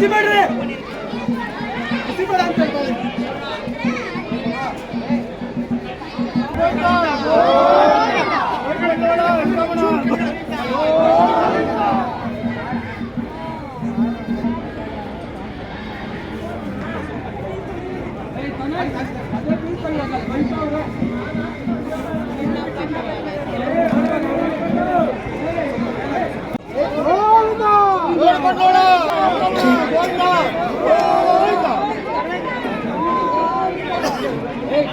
Cement Hola,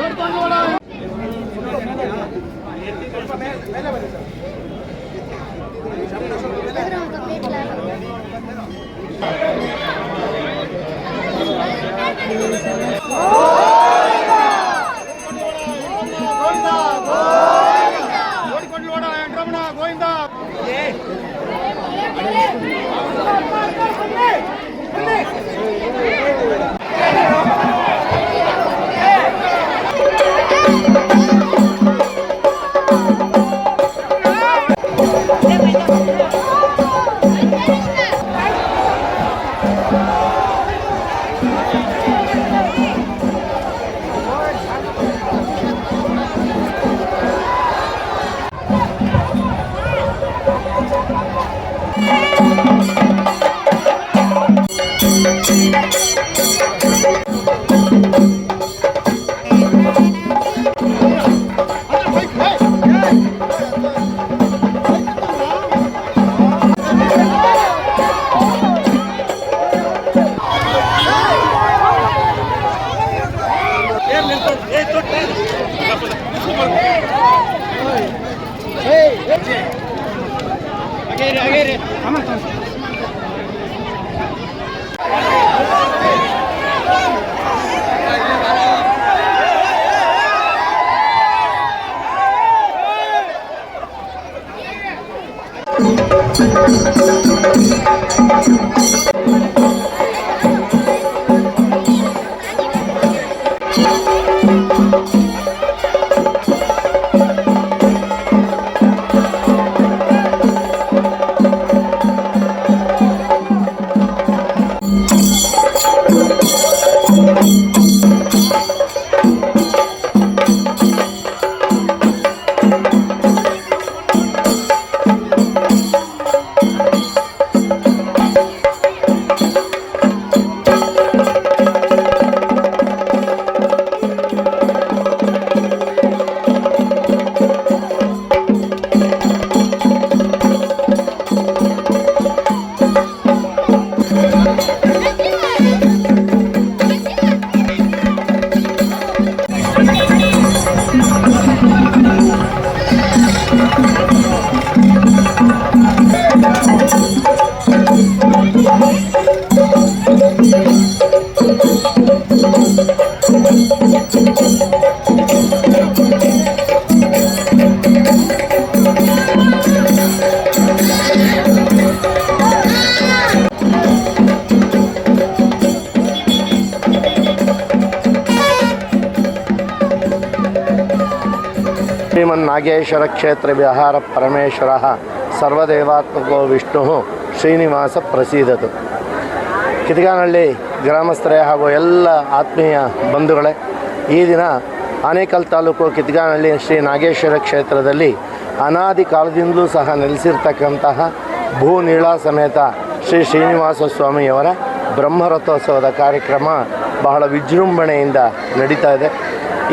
hola, hola, Govinda Aguirre, Aguirre. Vamos entonces. ಶ್ರೀಮನ್ನಾಗೇಶ್ವರ ಕ್ಷೇತ್ರ ವಿಹಾರ ಪರಮೇಶ್ವರ ಸರ್ವದೇವಾತ್ಮಕೋ ವಿಷ್ಣು ಶ್ರೀನಿವಾಸ ಪ್ರಸೀದತು ಕಿತ್ಗಾನಹಳ್ಳಿ ಗ್ರಾಮಸ್ಥರೇ ಹಾಗೂ ಎಲ್ಲ ಆತ್ಮೀಯ ಬಂಧುಗಳೇ, ಈ ದಿನ ಆನೇಕಲ್ ತಾಲೂಕು ಕಿತಗಾನಹಳ್ಳಿ ಶ್ರೀ ನಾಗೇಶ್ವರ ಕ್ಷೇತ್ರದಲ್ಲಿ ಅನಾದಿ ಕಾಲದಿಂದಲೂ ಸಹ ನೆಲೆಸಿರ್ತಕ್ಕಂತಹ ಭೂ ನೀಳಾ ಸಮೇತ ಶ್ರೀ ಶ್ರೀನಿವಾಸ ಸ್ವಾಮಿಯವರ ಬ್ರಹ್ಮರಥೋತ್ಸವದ ಕಾರ್ಯಕ್ರಮ ಬಹಳ ವಿಜೃಂಭಣೆಯಿಂದ ನಡೀತಾ ಇದೆ.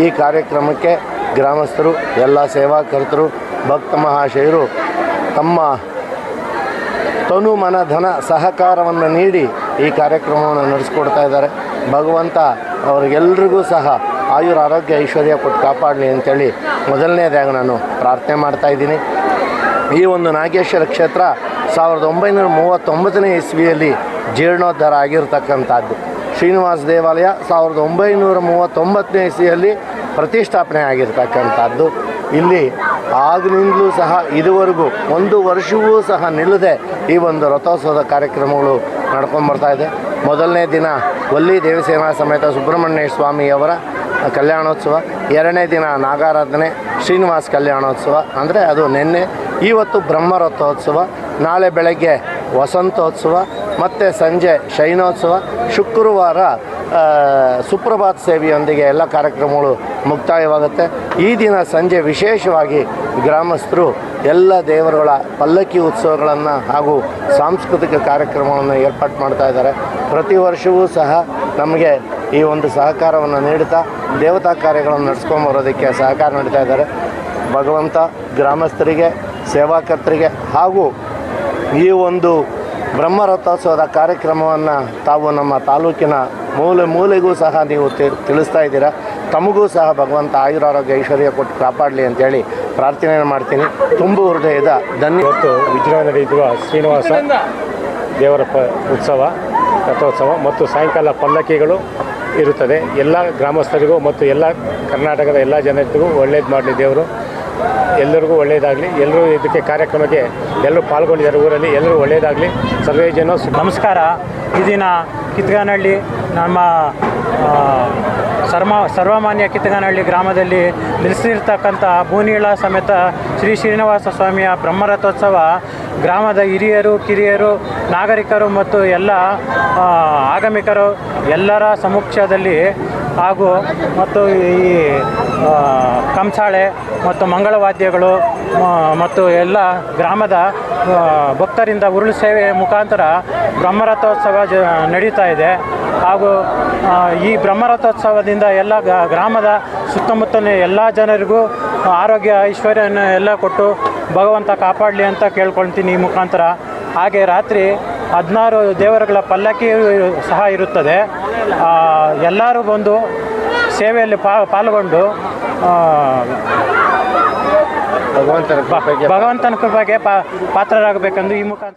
ಈ ಕಾರ್ಯಕ್ರಮಕ್ಕೆ ಗ್ರಾಮಸ್ಥರು, ಎಲ್ಲ ಸೇವಾಕರ್ತರು, ಭಕ್ತ ಮಹಾಶಯರು ತಮ್ಮ ತನು ಮನ ಧನ ಸಹಕಾರವನ್ನು ನೀಡಿ ಈ ಕಾರ್ಯಕ್ರಮವನ್ನು ನಡೆಸ್ಕೊಡ್ತಾ ಇದ್ದಾರೆ. ಭಗವಂತ ಅವರಿಗೆಲ್ರಿಗೂ ಸಹ ಆಯುರ ಆರೋಗ್ಯ, ಐಶ್ವರ್ಯ ಕೊಟ್ಟು ಕಾಪಾಡಲಿ ಅಂತೇಳಿ ಮೊದಲನೇದಾಗಿ ನಾನು ಪ್ರಾರ್ಥನೆ ಮಾಡ್ತಾ ಇದ್ದೀನಿ. ಈ ಒಂದು ನಾಗೇಶ್ವರ ಕ್ಷೇತ್ರ ಸಾವಿರದ ಒಂಬೈನೂರ ಮೂವತ್ತೊಂಬತ್ತನೇ ಇಸ್ವಿಯಲ್ಲಿ ಜೀರ್ಣೋದ್ಧಾರ ಆಗಿರ್ತಕ್ಕಂಥದ್ದು. ಶ್ರೀನಿವಾಸ ದೇವಾಲಯ ಸಾವಿರದ ಒಂಬೈನೂರ ಮೂವತ್ತೊಂಬತ್ತನೇ ಇಸ್ವಿಯಲ್ಲಿ ಪ್ರತಿಷ್ಠಾಪನೆ ಆಗಿರ್ತಕ್ಕಂಥದ್ದು. ಇಲ್ಲಿ ಆಗಿನಿಂದಲೂ ಸಹ ಇದುವರೆಗೂ ಒಂದು ವರ್ಷವೂ ಸಹ ನಿಲ್ಲದೆ ಈ ಒಂದು ರಥೋತ್ಸವದ ಕಾರ್ಯಕ್ರಮಗಳು ನಡ್ಕೊಂಡ್ಬರ್ತಾ ಇದೆ. ಮೊದಲನೇ ದಿನ ಒಲ್ಲಿ ದೇವಸೇನಾ ಸಮೇತ ಸುಬ್ರಹ್ಮಣ್ಯ ಸ್ವಾಮಿಯವರ ಕಲ್ಯಾಣೋತ್ಸವ. ಎರಡನೇ ದಿನ ನಾಗಾರಾಧನೆ, ಶ್ರೀನಿವಾಸ ಕಲ್ಯಾಣೋತ್ಸವ. ಅಂದರೆ ಅದು ನಿನ್ನೆ ಇವತ್ತು ಬ್ರಹ್ಮರಥೋತ್ಸವ. ನಾಳೆ ಬೆಳಗ್ಗೆ ವಸಂತೋತ್ಸವ. ಮತ್ತು ಸಂಜೆ ಶೈನೋತ್ಸವ. ಶುಕ್ರವಾರ ಸುಪ್ರಭಾತ್ ಸೇವೆಯೊಂದಿಗೆ ಎಲ್ಲ ಕಾರ್ಯಕ್ರಮಗಳು ಮುಕ್ತಾಯವಾಗುತ್ತೆ. ಈ ದಿನ ಸಂಜೆ ವಿಶೇಷವಾಗಿ ಗ್ರಾಮಸ್ಥರು ಎಲ್ಲ ದೇವರುಗಳ ಪಲ್ಲಕ್ಕಿ ಉತ್ಸವಗಳನ್ನು ಹಾಗೂ ಸಾಂಸ್ಕೃತಿಕ ಕಾರ್ಯಕ್ರಮವನ್ನು ಏರ್ಪಾಡು ಮಾಡ್ತಾ ಇದ್ದಾರೆ. ಪ್ರತಿ ವರ್ಷವೂ ಸಹ ನಮಗೆ ಈ ಒಂದು ಸಹಕಾರವನ್ನು ನೀಡುತ್ತಾ ದೇವತಾ ಕಾರ್ಯಗಳನ್ನು ನಡೆಸ್ಕೊಂಬರೋದಕ್ಕೆ ಸಹಕಾರ ನೀಡ್ತಾ ಇದ್ದಾರೆ. ಭಗವಂತ ಗ್ರಾಮಸ್ಥರಿಗೆ, ಸೇವಾಕರ್ತರಿಗೆ ಹಾಗೂ ಈ ಒಂದು ಬ್ರಹ್ಮರಥೋತ್ಸವದ ಕಾರ್ಯಕ್ರಮವನ್ನು ತಾವು ನಮ್ಮ ತಾಲೂಕಿನ ಮೂಲೆ ಮೂಲೆಗೂ ಸಹ ನೀವು ತಿಳಿಸ್ತಾ ಇದ್ದೀರಾ. ತಮಗೂ ಸಹ ಭಗವಂತ ಆಯುರಾರೋಗ್ಯ ಐಶ್ವರ್ಯ ಕೊಟ್ಟು ಕಾಪಾಡಲಿ ಅಂತೇಳಿ ಪ್ರಾರ್ಥನೆ ಮಾಡ್ತೀನಿ. ತುಂಬು ಹೃದಯದ ಧನ್ಯ ಮತ್ತು ವಿಜೃಂಭಣೆ ನಡೆಯುವ ಶ್ರೀನಿವಾಸ ದೇವರ ಪ ಉತ್ಸವ, ರಥೋತ್ಸವ ಮತ್ತು ಸಾಯಂಕಾಲ ಪಲ್ಲಕ್ಕಿಗಳು ಇರುತ್ತದೆ. ಎಲ್ಲ ಗ್ರಾಮಸ್ಥರಿಗೂ ಮತ್ತು ಎಲ್ಲ ಕರ್ನಾಟಕದ ಎಲ್ಲ ಜನರಿಗೂ ಒಳ್ಳೇದು ಮಾಡಲಿ ದೇವರು. ಎಲ್ಲರಿಗೂ ಒಳ್ಳೆಯದಾಗಲಿ. ಎಲ್ಲರೂ ಇದಕ್ಕೆ ಕಾರ್ಯಕ್ರಮಕ್ಕೆ ಎಲ್ಲರೂ ಪಾಲ್ಗೊಂಡಿದ್ದಾರೆ ಊರಲ್ಲಿ. ಎಲ್ಲರೂ ಒಳ್ಳೆಯದಾಗಲಿ. ಸರ್ವೇ ಜನ ನಮಸ್ಕಾರ. ಈ ದಿನ ಕಿತ್ಗಾನಹಳ್ಳಿ ನಮ್ಮ ಸರ್ಮ, ಸರ್ವಮಾನ್ಯ ಕಿತ್ತಗಾನಹಳ್ಳಿ ಗ್ರಾಮದಲ್ಲಿ ನೆಲೆಸಿರ್ತಕ್ಕಂಥ ಭೂನೀಳ ಸಮೇತ ಶ್ರೀ ಶ್ರೀನಿವಾಸ ಸ್ವಾಮಿಯ ಬ್ರಹ್ಮರಥೋತ್ಸವ ಗ್ರಾಮದ ಹಿರಿಯರು, ಕಿರಿಯರು, ನಾಗರಿಕರು ಮತ್ತು ಎಲ್ಲ ಆಗಮಿಕರು ಎಲ್ಲರ ಸಮುಕ್ಷದಲ್ಲಿ ಹಾಗೂ ಮತ್ತು ಈ ಕಂಸಾಳೆ ಮತ್ತು ಮಂಗಳವಾದ್ಯಗಳು ಮತ್ತು ಎಲ್ಲ ಗ್ರಾಮದ ಭಕ್ತರಿಂದ ಉರುಳು ಸೇವೆ ಮುಖಾಂತರ ಬ್ರಹ್ಮರಥೋತ್ಸವ ಜ, ನಡೀತಾ ಇದೆ. ಹಾಗೂ ಈ ಬ್ರಹ್ಮರಥೋತ್ಸವದಿಂದ ಎಲ್ಲ ಗ್ರಾಮದ ಸುತ್ತಮುತ್ತಲಿನ ಎಲ್ಲ ಜನರಿಗೂ ಆರೋಗ್ಯ, ಐಶ್ವರ್ಯನ ಎಲ್ಲ ಕೊಟ್ಟು ಭಗವಂತ ಕಾಪಾಡಲಿ ಅಂತ ಕೇಳ್ಕೊಳ್ತೀನಿ ಈ ಮುಖಾಂತರ. ಹಾಗೆ ರಾತ್ರಿ ಹದಿನಾರು ದೇವರುಗಳ ಪಲ್ಲಕ್ಕಿ ಸಹ ಇರುತ್ತದೆ. ಎಲ್ಲರೂ ಬಂದು ಸೇವೆಯಲ್ಲಿ ಪಾಲ್ಗೊಂಡು ಭಗವಂತನ ಕೃಪೆಗೆ ಪಾತ್ರರಾಗಬೇಕೆಂದು ಈ ಮುಖಾಂತರ